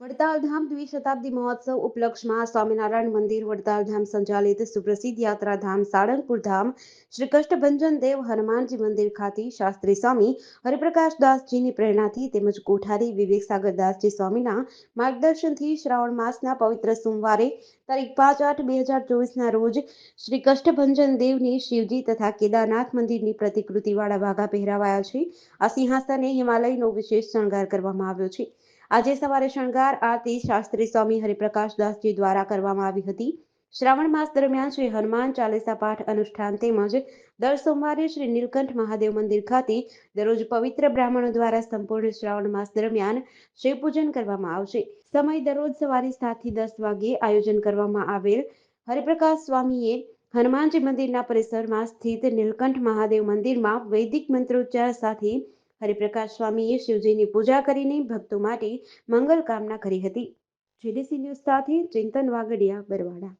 વડતાલ ધામ દ્વિશતાબ્દી મહોત્સવ ઉપલક્ષમાં સ્વામિનારાયણ મંદિર વડતાલ ધામ સંચાલિત સુપ્રસિદ્ધ યાત્રાધામ, સાળંગપુર ધામ શ્રી કષ્ટભંજન દેવ, હનુમાનજી મંદિર ખાતે શાસ્ત્રી સ્વામી હરિપ્રકાશ દાસજીની પ્રેરણાથી તેમજ કોઠારી વિવેક સાગર દાસજી સ્વામીના માર્ગદર્શનથી શ્રાવણ માસના પવિત્ર સોમવારે તારીખ પાંચ આઠ બે હજાર ચોવીસના રોજ શ્રી કષ્ટભંજન દેવની શિવજી તથા કેદારનાથ મંદિરની પ્રતિકૃતિવાળા ભાગા પહેરાવાયા છે. આ સિંહાસને હિમાલયનો વિશેષ શણગાર કરવામાં આવ્યો છે. આજે સવારે શણગાર આરતી શાસ્ત્રી સ્વામી હરિપ્રકાશ દાસજી દ્વારા કરવામાં આવી હતી. શ્રાવણ માસ દરમિયાન શ્રી હનુમાન ચાલીસા પાઠ અનુષ્ઠાન તેમજ દર સોમવારે શ્રી નીલકંઠ મહાદેવ મંદિર ખાતે દરરોજ પવિત્ર બ્રાહ્મણો દ્વારા સંપૂર્ણ શ્રાવણ માસ દરમિયાન શિવપૂજન કરવામાં આવશે. સમય દરરોજ સવારે સાતથી દસ વાગ્યે આયોજન કરવામાં આવેલ હરિપ્રકાશ સ્વામીએ હનુમાનજી મંદિરના પરિસરમાં સ્થિત નીલકંઠ મહાદેવ મંદિરમાં વૈદિક મંત્રોચ્ચાર સાથે હરિપ્રકાશ સ્વામીએ શિવજીની પૂજા કરીને ભક્તો માટે મંગલ કામના કરી હતી. જીડીસી ન્યૂઝ સાથે ચિંતન વાગડિયા, બરવાડા.